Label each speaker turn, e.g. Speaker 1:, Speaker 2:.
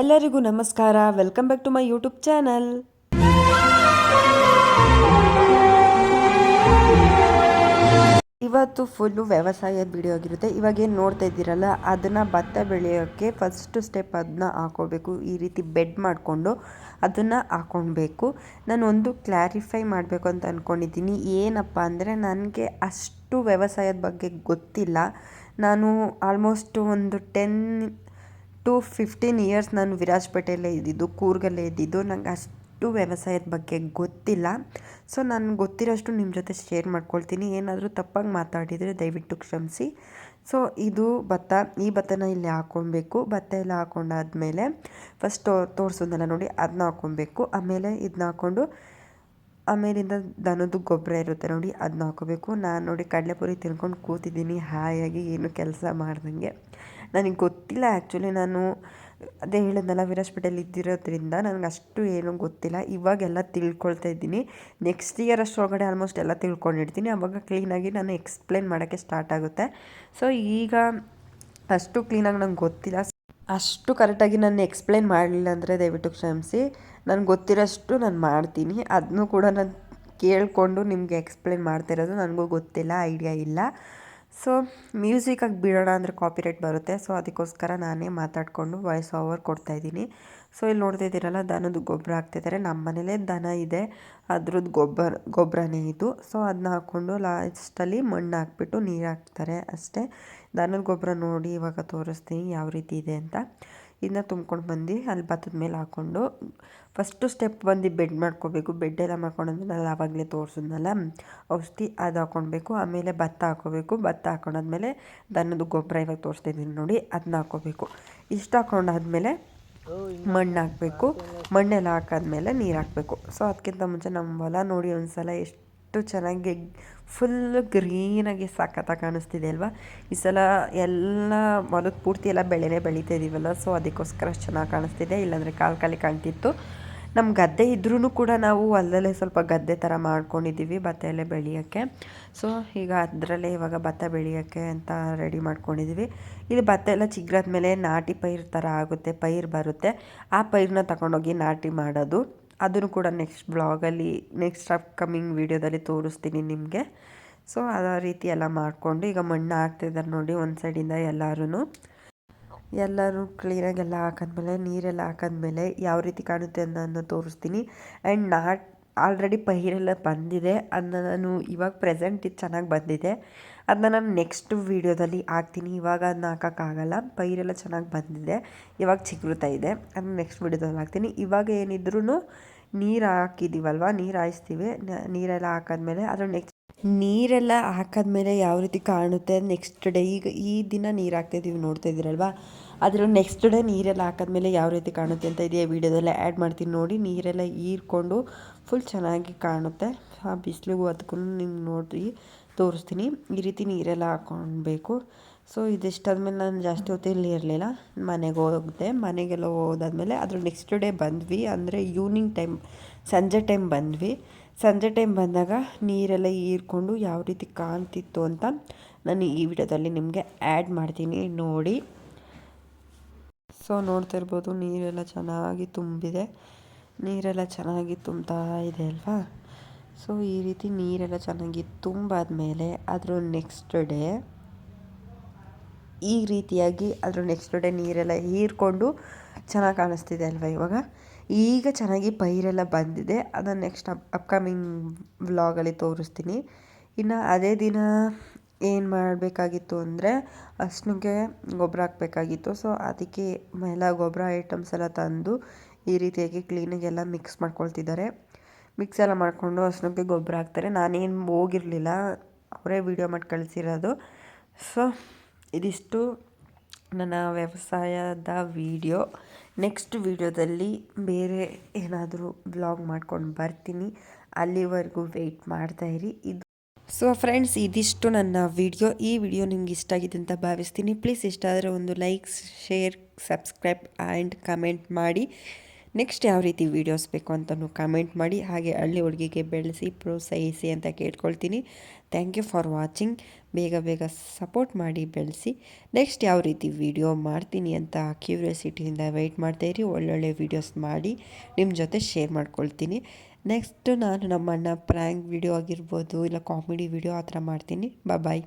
Speaker 1: ಎಲ್ಲರಿಗೂ ನಮಸ್ಕಾರ. Welcome back to my YouTube channel ಇವತ್ತು ಫುಲ್ಲು ವ್ಯವಸಾಯದ ವಿಡಿಯೋ ಆಗಿರುತ್ತೆ. ಇವಾಗ ಏನು ನೋಡ್ತಾ ಇದ್ದೀರಲ್ಲ, ಅದನ್ನು ಭತ್ತ ಬೆಳೆಯೋಕ್ಕೆ ಫಸ್ಟ್ ಸ್ಟೆಪ್ ಅದನ್ನ ಹಾಕೋಬೇಕು. ಈ ರೀತಿ ಬೆಡ್ ಮಾಡಿಕೊಂಡು ಅದನ್ನು ಹಾಕೊಳ್ಬೇಕು ನಾನು ಒಂದು ಕ್ಲಾರಿಫೈ ಮಾಡಬೇಕು ಅಂತ ಅಂದ್ಕೊಂಡಿದ್ದೀನಿ ಏನಪ್ಪ ಅಂದರೆ ನನಗೆ ಅಷ್ಟು ವ್ಯವಸಾಯದ ಬಗ್ಗೆ ಗೊತ್ತಿಲ್ಲ. ನಾನು ಆಲ್ಮೋಸ್ಟ್ ಒಂದು ಟೆನ್ ಟು ಫಿಫ್ಟೀನ್ ಇಯರ್ಸ್ ನಾನು ವಿರಾಜಪೇಟೆಯಲ್ಲೇ ಇದ್ದಿದ್ದು, ಕೂರ್ಗಲ್ಲೇ ಇದ್ದಿದ್ದು. ನಂಗೆ ಅಷ್ಟು ವ್ಯವಸಾಯದ ಬಗ್ಗೆ ಗೊತ್ತಿಲ್ಲ. ಸೊ, ನಾನು ಗೊತ್ತಿರೋಷ್ಟು ನಿಮ್ಮ ಜೊತೆ ಶೇರ್ ಮಾಡ್ಕೊಳ್ತೀನಿ. ಏನಾದರೂ ತಪ್ಪಾಗಿ ಮಾತಾಡಿದರೆ ದಯವಿಟ್ಟು ಕ್ಷಮಿಸಿ. ಸೊ, ಇದು ಭತ್ತ. ಈ ಭತ್ತನ ಇಲ್ಲಿ ಹಾಕ್ಕೊಳ್ಬೇಕು ಭತ್ತ ಎಲ್ಲ ಹಾಕೊಂಡಾದ್ಮೇಲೆ ಫಸ್ಟ್ ತೋರಿಸೋದೆಲ್ಲ ನೋಡಿ ಅದನ್ನ ಹಾಕ್ಕೊಬೇಕು ಆಮೇಲೆ ಇದನ್ನ ಹಾಕ್ಕೊಂಡು ಆಮೇಲಿಂದ ದನದ ಗೊಬ್ಬರ ಇರುತ್ತೆ ನೋಡಿ ಅದನ್ನ ಹಾಕೋಬೇಕು ನಾನು ನೋಡಿ ಕಡಲೆಪುರಿ ತಿನ್ಕೊಂಡು ಕೂತಿದ್ದೀನಿ, ಹಾಯಾಗಿ, ಏನು ಕೆಲಸ ಮಾಡ್ದಂಗೆ. ನನಗೆ ಗೊತ್ತಿಲ್ಲ ಆ್ಯಕ್ಚುಲಿ ನಾನು ಅದೇ ಹೇಳಿದ್ನಲ್ಲ ವೀರಾಜ್ಪೇಟೆಯಲ್ಲಿ ಇದ್ದಿರೋದ್ರಿಂದ ನನಗೆ ಅಷ್ಟು ಏನೂ ಗೊತ್ತಿಲ್ಲ. ಇವಾಗೆಲ್ಲ ತಿಳ್ಕೊಳ್ತಾ ಇದ್ದೀನಿ. ನೆಕ್ಸ್ಟ್ ಇಯರ್ ಅಷ್ಟರೊಳಗಡೆ ಆಲ್ಮೋಸ್ಟ್ ಎಲ್ಲ ತಿಳ್ಕೊಂಡಿರ್ತೀನಿ. ಆವಾಗ ಕ್ಲೀನಾಗಿ ನಾನು ಎಕ್ಸ್ಪ್ಲೇನ್ ಮಾಡೋಕ್ಕೆ ಸ್ಟಾರ್ಟ್ ಆಗುತ್ತೆ. ಸೊ ಈಗ ಅಷ್ಟು ಕ್ಲೀನಾಗಿ ನಂಗೆ ಗೊತ್ತಿಲ್ಲ. ಅಷ್ಟು ಕರೆಕ್ಟಾಗಿ ನಾನು ಎಕ್ಸ್ಪ್ಲೇನ್ ಮಾಡಲಿಲ್ಲ ಅಂದರೆ ದಯವಿಟ್ಟು ಕ್ಷಮಿಸಿ. ನನಗೆ ಗೊತ್ತಿರೋಷ್ಟು ನಾನು ಮಾಡ್ತೀನಿ. ಅದನ್ನು ಕೂಡ ನಾನು ಕೇಳಿಕೊಂಡು ನಿಮಗೆ ಎಕ್ಸ್ಪ್ಲೇನ್ ಮಾಡ್ತಿರೋದು ನನಗೂ ಗೊತ್ತಿಲ್ಲ ಐಡಿಯಾ ಇಲ್ಲ. ಸೊ ಮ್ಯೂಸಿಕಾಗಿ ಬಿಡೋಣ ಅಂದರೆ ಕಾಪಿರೈಟ್ ಬರುತ್ತೆ. ಸೊ ಅದಕ್ಕೋಸ್ಕರ ನಾನೇ ಮಾತಾಡಿಕೊಂಡು ವಾಯ್ಸ್ ಓವರ್ ಕೊಡ್ತಾಯಿದ್ದೀನಿ ಸೊ ಇಲ್ಲಿ ನೋಡ್ತಾ ಇದ್ದೀರಲ್ಲ ದನದ ಗೊಬ್ಬರ ಹಾಕ್ತಿದ್ದಾರೆ ನಮ್ಮ ಮನೇಲೇ ದನ ಇದೆ. ಅದ್ರದ್ದು ಗೊಬ್ಬರ, ಗೊಬ್ಬರನೇ ಇದು. ಸೊ ಅದನ್ನ ಹಾಕ್ಕೊಂಡು ಲಾಸ್ಟಲ್ಲಿ ಮಣ್ಣು ಹಾಕ್ಬಿಟ್ಟು ನೀರು ಹಾಕ್ತಾರೆ ಅಷ್ಟೇ. ದನದ ಗೊಬ್ಬರ ನೋಡಿ ಇವಾಗ ತೋರಿಸ್ತೀನಿ ಯಾವ ರೀತಿ ಇದೆ ಅಂತ. ಇದನ್ನ ತುಂಬ್ಕೊಂಡು ಬಂದು ಅಲ್ಲಿ ಭತ್ತದ ಮೇಲೆ ಹಾಕ್ಕೊಂಡು ಫಸ್ಟು ಸ್ಟೆಪ್ ಬಂದು ಬೆಡ್ ಮಾಡ್ಕೋಬೇಕು. ಬೆಡ್ ಎಲ್ಲ ಮಾಡ್ಕೊಂಡಂದ್ರೆ ನಾನು ಆವಾಗಲೇ ತೋರಿಸಿದ್ನಲ್ಲ? ಔಷಧಿ ಅದು ಹಾಕ್ಕೊಳ್ಬೇಕು ಆಮೇಲೆ ಭತ್ತ ಹಾಕ್ಕೋಬೇಕು ಭತ್ತ ಹಾಕೊಂಡಾದ್ಮೇಲೆ ದನದ ಗೊಬ್ಬರ ಇವಾಗ ತೋರಿಸ್ತಿದ್ದೀನಿ ನೋಡಿ ಅದನ್ನ ಹಾಕ್ಕೋಬೇಕು ಇಷ್ಟು ಹಾಕ್ಕೊಂಡಾದ್ಮೇಲೆ ಮಣ್ಣು ಹಾಕಬೇಕು. ಮಣ್ಣೆಲ್ಲ ಹಾಕಾದ್ಮೇಲೆ ನೀರು ಹಾಕಬೇಕು. ಸೊ ಅದಕ್ಕಿಂತ ಮುಂಚೆ ನಮ್ಮ ಹೊಲ ನೋಡಿ ಒಂದು ಸಲ ಎಷ್ಟು ಚೆನ್ನಾಗಿ ಫುಲ್ಲು ಗ್ರೀನಾಗಿ ಸಖತ್ತಾಗಿ ಕಾಣಿಸ್ತಿದೆ ಅಲ್ವಾ? ಈ ಸಲ ಎಲ್ಲ ಹೊಲದ ಪೂರ್ತಿ ಎಲ್ಲ ಬೆಳೆನೇ ಬೆಳೀತಾ ಇದೀವಲ್ಲ ಸೊ ಅದಕ್ಕೋಸ್ಕರ ಅಷ್ಟು ಚೆನ್ನಾಗಿ ಕಾಣಿಸ್ತಿದೆ. ಇಲ್ಲಾಂದರೆ ಕಾಲು ಕಾಲಿ ಕಾಣ್ತಿತ್ತು. ನಮ್ಮ ಗದ್ದೆ ಇದ್ರೂ ಕೂಡ ನಾವು ಅಲ್ಲಲ್ಲೇ ಸ್ವಲ್ಪ ಗದ್ದೆ ಥರ ಮಾಡ್ಕೊಂಡಿದ್ದೀವಿ ಭತ್ತ ಎಲ್ಲ ಬೆಳೆಯೋಕ್ಕೆ ಸೊ ಈಗ ಅದರಲ್ಲೇ ಇವಾಗ ಭತ್ತ ಬೆಳೆಯೋಕ್ಕೆ ಅಂತ ರೆಡಿ ಮಾಡ್ಕೊಂಡಿದ್ದೀವಿ ಇಲ್ಲಿ ಭತ್ತ ಎಲ್ಲ ಚಿಗ್ರಾದ ಮೇಲೆ ನಾಟಿ ಪೈರು ಥರ ಆಗುತ್ತೆ, ಪೈರು ಬರುತ್ತೆ. ಆ ಪೈರನ್ನ ತಗೊಂಡೋಗಿ ನಾಟಿ ಮಾಡೋದು. ಅದನ್ನು ಕೂಡ ನೆಕ್ಸ್ಟ್ ಬ್ಲಾಗಲ್ಲಿ, ನೆಕ್ಸ್ಟ್ ಅಪ್ಕಮಿಂಗ್ ವೀಡಿಯೋದಲ್ಲಿ ತೋರಿಸ್ತೀನಿ ನಿಮಗೆ. ಸೊ ಆ ರೀತಿ ಎಲ್ಲ ಮಾಡಿಕೊಂಡು, ಈಗ ಮಣ್ಣು ಹಾಕ್ತಿದ್ದಾರೆ ನೋಡಿ, ಒಂದು ಸೈಡಿಂದ ಎಲ್ಲರೂ ಎಲ್ಲರೂ ಕ್ಲೀನಾಗಿ ಎಲ್ಲ ಹಾಕಿದ್ಮೇಲೆ, ನೀರೆಲ್ಲ ಹಾಕಿದ್ಮೇಲೆ ಯಾವ ರೀತಿ ಕಾಣುತ್ತೆ ಅನ್ನೋದನ್ನ ತೋರಿಸ್ತೀನಿ. ಆ್ಯಂಡ್ ನಾಟ್ ಆಲ್ರೆಡಿ ಪೈರೆಲ್ಲ ಬಂದಿದೆ ಅದನ್ನ ನಾನು ಇವಾಗ ಪ್ರೆಸೆಂಟ್ ಇದು ಚೆನ್ನಾಗಿ ಬಂದಿದೆ. ಅದನ್ನ ನಾನು ನೆಕ್ಸ್ಟ್ ವೀಡಿಯೋದಲ್ಲಿ ಹಾಕ್ತೀನಿ. ಇವಾಗ ಅದನ್ನ ಹಾಕೋಕ್ಕಾಗಲ್ಲ. ಪೈರೆಲ್ಲ ಚೆನ್ನಾಗಿ ಬಂದಿದೆ. ಇವಾಗ ಚಿಗುರುತ್ತಾ ಇದೆ. ಅದನ್ನ ನೆಕ್ಸ್ಟ್ ವೀಡಿಯೋದಲ್ಲಿ ಹಾಕ್ತೀನಿ. ಇವಾಗ ಏನಿದ್ರೂ ನೀರು ಹಾಕಿದ್ದೀವಲ್ವ ನೀರು ಹಾಯಿಸ್ತೀವಿ. ನೀರೆಲ್ಲ ಹಾಕಿದ್ಮೇಲೆ ಅದರ ನೆಕ್ಸ್ಟ್ ನೀರೆಲ್ಲ ಹಾಕಿದ್ಮೇಲೆ ಯಾವ ರೀತಿ ಕಾಣುತ್ತೆ? ನೆಕ್ಸ್ಟ್ ಡೇ ಈಗ ಈ ದಿನ ನೀರು ಹಾಕ್ತಾಯಿದ್ದೀವಿ ನೋಡ್ತಾ ಇದ್ದೀರಲ್ವ? ಅದರ ನೆಕ್ಸ್ಟ್ ಡೇ ನೀರೆಲ್ಲ ಹಾಕಿದ್ಮೇಲೆ ಯಾವ ರೀತಿ ಕಾಣುತ್ತೆ ಅಂತ ಇದೆಯಾ ವೀಡಿಯೋದಲ್ಲೇ ಆ್ಯಡ್ ಮಾಡ್ತೀನಿ ನೋಡಿ. ನೀರೆಲ್ಲ ಹೀರ್ಕೊಂಡು ಫುಲ್ ಚೆನ್ನಾಗಿ ಕಾಣುತ್ತೆ. ಆ ಬಿಸಿಲಿಗೂ ಅದಕ್ಕೂ ನಿಮ್ಗೆ ನೋಡಿ ತೋರಿಸ್ತೀನಿ. ಈ ರೀತಿ ನೀರೆಲ್ಲ ಹಾಕೊಳ್ಬೇಕು ಸೊ, ಇದಿಷ್ಟಾದ್ಮೇಲೆ ನಾನು ಜಾಸ್ತಿ ಹೊತ್ತು ಇಲ್ಲಿ ಇರಲಿಲ್ಲ. ಮನೆಗೆ ಹೋದೆ. ಮನೆಗೆಲ್ಲ ಹೋದಾದ್ಮೇಲೆ ಅದ್ರ ನೆಕ್ಸ್ಟ್ ಡೇ ಬಂದ್ವಿ. ಅಂದರೆ ಈವ್ನಿಂಗ್ ಟೈಮ್ ಸಂಜೆ ಟೈಮ್ ಬಂದ್ವಿ. ಸಂಜೆ ಟೈಮ್ ಬಂದಾಗ ನೀರೆಲ್ಲ ಹೀರ್ಕೊಂಡು ಯಾವ ರೀತಿ ಕಾಣ್ತಿತ್ತು ಅಂತ ನಾನು ಈ ವಿಡಿಯೋದಲ್ಲಿ ನಿಮಗೆ ಆ್ಯಡ್ ಮಾಡ್ತೀನಿ ನೋಡಿ. ಸೊ, ನೋಡ್ತಾ ಇರ್ಬೋದು ನೀರೆಲ್ಲ ಚೆನ್ನಾಗಿ ತುಂಬಿದೆ. ನೀರೆಲ್ಲ ಚೆನ್ನಾಗಿ ತುಂಬ್ತಾ ಇದೆ ಅಲ್ವಾ? ಸೊ ಈ ರೀತಿ ನೀರೆಲ್ಲ ಚೆನ್ನಾಗಿ ತುಂಬಾದ್ಮೇಲೆ ಅದರ ನೆಕ್ಸ್ಟ್ ಡೇ ಈ ರೀತಿಯಾಗಿ ಅದರ ನೆಕ್ಸ್ಟ್ ಡೇ ನೀರೆಲ್ಲ ಹೀರ್ಕೊಂಡು ಚೆನ್ನಾಗಿ ಕಾಣಿಸ್ತಿದೆ ಅಲ್ವಾ ಇವಾಗ? ಈಗ ಚೆನ್ನಾಗಿ ಪೈರೆಲ್ಲ ಬಂದಿದೆ. ಅದನ್ನು ನೆಕ್ಸ್ಟ್ ಅಪ್ ಅಪ್ಕಮಿಂಗ್ ವ್ಲಾಗಲ್ಲಿ ತೋರಿಸ್ತೀನಿ. ಇನ್ನು ಅದೇ ದಿನ ಏನು ಮಾಡಬೇಕಾಗಿತ್ತು ಅಂದರೆ ಅಷ್ಟನಿಗೆ ಗೊಬ್ಬರ ಹಾಕಬೇಕಾಗಿತ್ತು. ಸೊ ಅದಕ್ಕೆ ಎಲ್ಲ ಗೊಬ್ಬರ ಐಟಮ್ಸ್ ಎಲ್ಲ ತಂದು ಈ ರೀತಿಯಾಗಿ ಕ್ಲೀನಾಗೆಲ್ಲ ಮಿಕ್ಸ್ ಮಾಡ್ಕೊಳ್ತಿದ್ದಾರೆ. ಮಿಕ್ಸ್ ಎಲ್ಲ ಮಾಡಿಕೊಂಡು ಅಷ್ಟಕ್ಕೆ ಗೊಬ್ಬರ ಹಾಕ್ತಾರೆ. ನಾನೇನು ಹೋಗಿರಲಿಲ್ಲ. ಅವರೇ ವೀಡಿಯೋ ಮಾಡಿ ಕಳಿಸಿರೋದು. ಸೊ ಇದಿಷ್ಟು ನನ್ನ ವ್ಯವಸಾಯದ ವೀಡಿಯೋ ನೆಕ್ಸ್ಟ್ ವೀಡಿಯೋದಲ್ಲಿ ಬೇರೆ ಏನಾದರೂ ಬ್ಲಾಗ್ ಮಾಡ್ಕೊಂಡು ಬರ್ತೀನಿ. ಅಲ್ಲಿವರೆಗೂ ವೆಯ್ಟ್ ಮಾಡ್ತಾಯಿರಿ ಇದು ಸೊ ಫ್ರೆಂಡ್ಸ್ ಇದಿಷ್ಟು ನನ್ನ ವಿಡಿಯೋ ಈ ವಿಡಿಯೋ ನಿಮ್ಗೆ ಇಷ್ಟ ಆಗಿದೆ ಅಂತ ಭಾವಿಸ್ತೀನಿ. ಪ್ಲೀಸ್ ಇಷ್ಟ ಆದರೆ ಒಂದು like share subscribe and comment ಮಾಡಿ. ನೆಕ್ಸ್ಟ್ ಯಾವ ರೀತಿ ವೀಡಿಯೋಸ್ ಬೇಕು ಅಂತಲೂ ಕಮೆಂಟ್ ಮಾಡಿ, ಹಾಗೆ ಹಳ್ಳಿ ಹುಡುಗಿಗೆ ಬೆಳೆಸಿ, ಪ್ರೋತ್ಸಾಹಿಸಿ ಅಂತ ಕೇಳ್ಕೊಳ್ತೀನಿ. ಥ್ಯಾಂಕ್ ಯು ಫಾರ್ ವಾಚಿಂಗ್ ಬೇಗ ಬೇಗ ಸಪೋರ್ಟ್ ಮಾಡಿ, ಬೆಳೆಸಿ. ನೆಕ್ಸ್ಟ್ ಯಾವ ರೀತಿ ವೀಡಿಯೋ ಮಾಡ್ತೀನಿ ಅಂತ ಕ್ಯೂರಿಯಾಸಿಟಿಯಿಂದ ವೆಯ್ಟ್ ಮಾಡ್ತಾಯಿರಿ ಒಳ್ಳೊಳ್ಳೆ ವೀಡಿಯೋಸ್ ಮಾಡಿ ನಿಮ್ಮ ಜೊತೆ ಶೇರ್ ಮಾಡ್ಕೊಳ್ತೀನಿ. ನೆಕ್ಸ್ಟ್ ನಾನು ನಮ್ಮ ಅಣ್ಣ ಪ್ರ್ಯಾಂಕ್ ವಿಡಿಯೋ ಆಗಿರ್ಬೋದು, ಇಲ್ಲ ಕಾಮಿಡಿ ವಿಡಿಯೋ ಆ ಥರ ಮಾಡ್ತೀನಿ. ಬಾಯ್